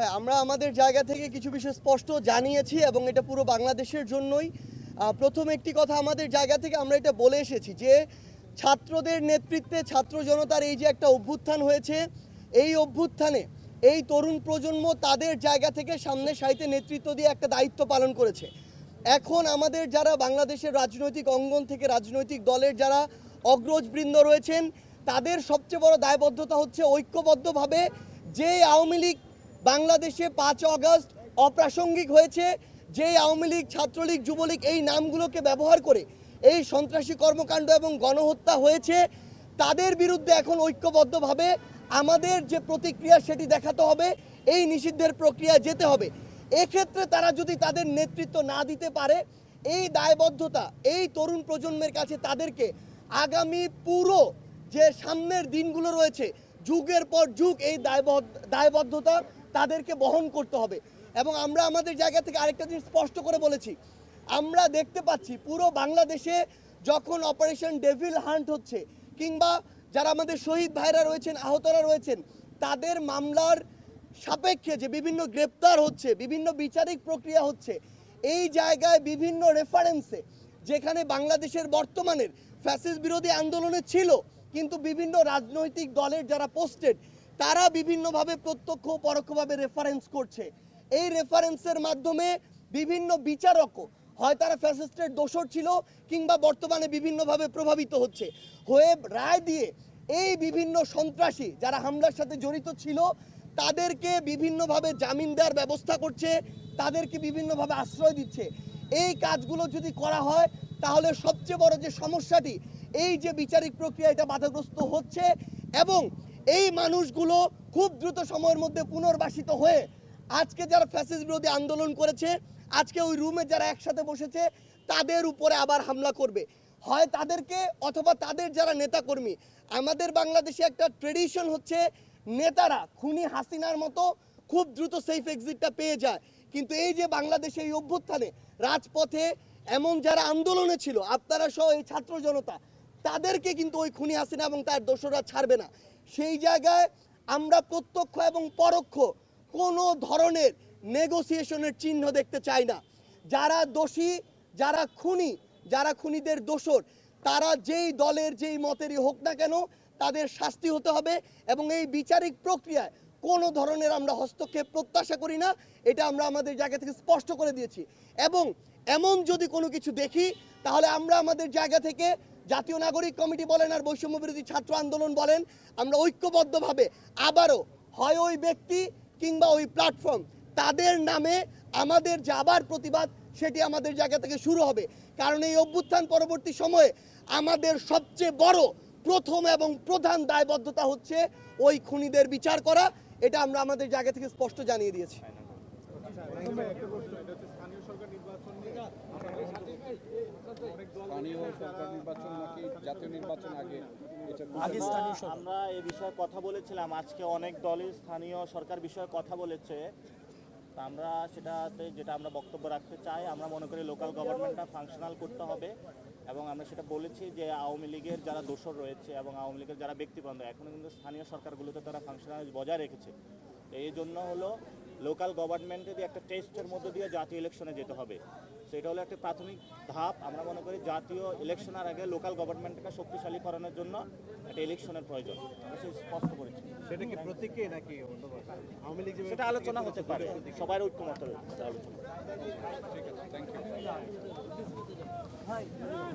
ভাই, আমরা আমাদের জায়গা থেকে কিছু বিষয় স্পষ্ট জানিয়েছি এবং এটা পুরো বাংলাদেশের জন্যই। প্রথম একটি কথা আমাদের জায়গা থেকে আমরা এটা বলে এসেছি যে, ছাত্রদের নেতৃত্বে ছাত্র জনতার এই যে একটা অভ্যুত্থান হয়েছে, এই অভ্যুত্থানে এই তরুণ প্রজন্ম তাদের জায়গা থেকে সামনে সাইতে নেতৃত্ব দিয়ে একটা দায়িত্ব পালন করেছে। এখন আমাদের যারা বাংলাদেশের রাজনৈতিক অঙ্গন থেকে রাজনৈতিক দলের যারা অগ্রজবৃন্দ রয়েছেন, তাদের সবচেয়ে বড় দায়বদ্ধতা হচ্ছে ঐক্যবদ্ধভাবে যে আওয়ামী লীগ বাংলাদেশে পাঁচ অগস্ট অপ্রাসঙ্গিক হয়েছে। যে আওয়ামী লীগ, ছাত্রলীগ, যুবলীগ এই নামগুলোকে ব্যবহার করে এই সন্ত্রাসী কর্মকাণ্ড এবং গণহত্যা হয়েছে, তাদের বিরুদ্ধে এখন ঐক্যবদ্ধভাবে আমাদের যে প্রতিক্রিয়া সেটি দেখাতে হবে, এই নিষিদ্ধের প্রক্রিয়া যেতে হবে। এক্ষেত্রে তারা যদি তাদের নেতৃত্ব না দিতে পারে, এই দায়বদ্ধতা, এই তরুণ প্রজন্মের কাছে তাদেরকে আগামী পুরো যে সামনের দিনগুলো রয়েছে, যুগের পর যুগ এই দায়বদ্ধ, দায়বদ্ধতা তাদেরকে বহন করতে হবে। এবং আমরা আমাদের জায়গা থেকে আরেকটা জিনিস স্পষ্ট করে বলেছি। আমরা দেখতে পাচ্ছি পুরো বাংলাদেশে যখন অপারেশন ডেভিল হান্ট হচ্ছে, কিংবা যারা আমাদের শহীদ ভাইরা রয়েছেন, আহতরা রয়েছেন, তাদের মামলার সাপেক্ষে যে বিভিন্ন গ্রেপ্তার হচ্ছে, বিভিন্ন বিচারিক প্রক্রিয়া হচ্ছে, এই জায়গায় বিভিন্ন রেফারেন্সে যেখানে বাংলাদেশের বর্তমানের ফ্যাসিস বিরোধী আন্দোলনে ছিল, কিন্তু বিভিন্ন রাজনৈতিক দলের যারা পোস্টেড তারা বিভিন্নভাবে প্রত্যক্ষ ও পরোক্ষভাবে রেফারেন্স করছে। এই রেফারেন্সের মাধ্যমে বিভিন্ন বিচারকও, হয় তারা ফ্যাসিস্টের দোষর ছিল কিংবা বর্তমানে বিভিন্নভাবে প্রভাবিত হচ্ছে, হয়ে রায় দিয়ে এই বিভিন্ন সন্ত্রাসী যারা হামলার সাথে জড়িত ছিল, তাদেরকে বিভিন্নভাবে জামিন দেওয়ার ব্যবস্থা করছে, তাদেরকে বিভিন্নভাবে আশ্রয় দিচ্ছে। এই কাজগুলো যদি করা হয়, তাহলে সবচেয়ে বড় যে সমস্যাটি, এই যে বিচারিক প্রক্রিয়া এটা বাধাগ্রস্ত হচ্ছে এবং এই মানুষগুলো খুব দ্রুত সময়ের মধ্যে পুনর্বাসিত হয়ে আজকে যারা ফ্যাসিস বিরোধী আন্দোলন করেছে, আজকে ওই রুমে যারা একসাথে বসেছে, তাদের উপরে আবার হামলা করবে। হয় তাদেরকে অথবা তাদের যারা নেতাকর্মী, আমাদের বাংলাদেশে একটা ট্রেডিশন হচ্ছে নেতারা, খুনি হাসিনার মতো খুব দ্রুত সেফ এক্সিটটা পেয়ে যায়। কিন্তু এই যে বাংলাদেশে এই অভ্যুত্থানে, রাজপথে এমন যারা আন্দোলনে ছিল, আপনারা সহ এই ছাত্র জনতা তাদেরকে কিন্তু ওই খুনি হাসিনা এবং তার দোষরা ছাড়বে না। সেই জায়গায় আমরা প্রত্যক্ষ এবং পরোক্ষ কোনো ধরনের নেগোসিয়েশনের চিহ্ন দেখতে চাই না। যারা দোষী, যারা খুনি, যারা খুনিদের দোষর তারা যেই দলের যেই মতেরই হোক না কেন তাদের শাস্তি হতে হবে এবং এই বিচারিক প্রক্রিয়ায় কোনো ধরনের আমরা হস্তক্ষেপ প্রত্যাশা করি না, এটা আমরা আমাদের জায়গা থেকে স্পষ্ট করে দিয়েছি। এবং এমন যদি কোনো কিছু দেখি, তাহলে আমরা আমাদের জায়গা থেকে জাতীয় নাগরিক কমিটি বলেন আর বৈষম্য বিরোধী ছাত্র আন্দোলন বলেন, আমরা ঐক্যবদ্ধভাবে আবারও হয় ওই ব্যক্তি কিংবা ওই প্ল্যাটফর্ম তাদের নামে আমাদের যে আবার প্রতিবাদ সেটি আমাদের জায়গা থেকে শুরু হবে। কারণ এই অভ্যুত্থান পরবর্তী সময়ে আমাদের সবচেয়ে বড় প্রথম এবং প্রধান দায়বদ্ধতা হচ্ছে ওই খুনিদের বিচার করা, এটা আমরা আমাদের জায়গা থেকে স্পষ্ট জানিয়ে দিয়েছি। আগে আমরা- এ বিষয়ে কথা বলেছিলাম আজকে অনেক দলই স্থানীয় সরকার বিষয়ে কথা বলেছে আমরা সেটাতে যেটা আমরা বক্তব্য রাখতে চাই আমরা মনে করি লোকাল গভর্নমেন্টটা ফাংশনাল করতে হবে। এবং আমরা সেটা বলেছি যে আওয়ামী লীগের যারা দোষর রয়েছে এবং আওয়ামী লীগের যারা ব্যক্তিবন্ধ এখনও কিন্তু স্থানীয় সরকারগুলোতে তারা ফাংশনাল বজায় রেখেছে। এই জন্য হলো লোকাল গভর্নমেন্টেরই একটা টেস্টের মধ্য দিয়ে জাতীয় ইলেকশনে যেতে হবে। সেটা হলো একটা প্রাথমিক ধাপ। আমরা মনে করি জাতীয় ইলেকশনের আগে লোকাল গভর্নমেন্টকে শক্তিশালী করানোর জন্য একটা ইলেকশনের প্রয়োজন। আমরা সেটা স্পষ্ট করেছি। সেটা কি প্রতীকে নাকি আওয়ামী লীগ সেটা আলোচনা হতে পারে। সবার ঐক্যমত রয়েছে। আলোচনা ঠিক আছে থ্যাংক ইউ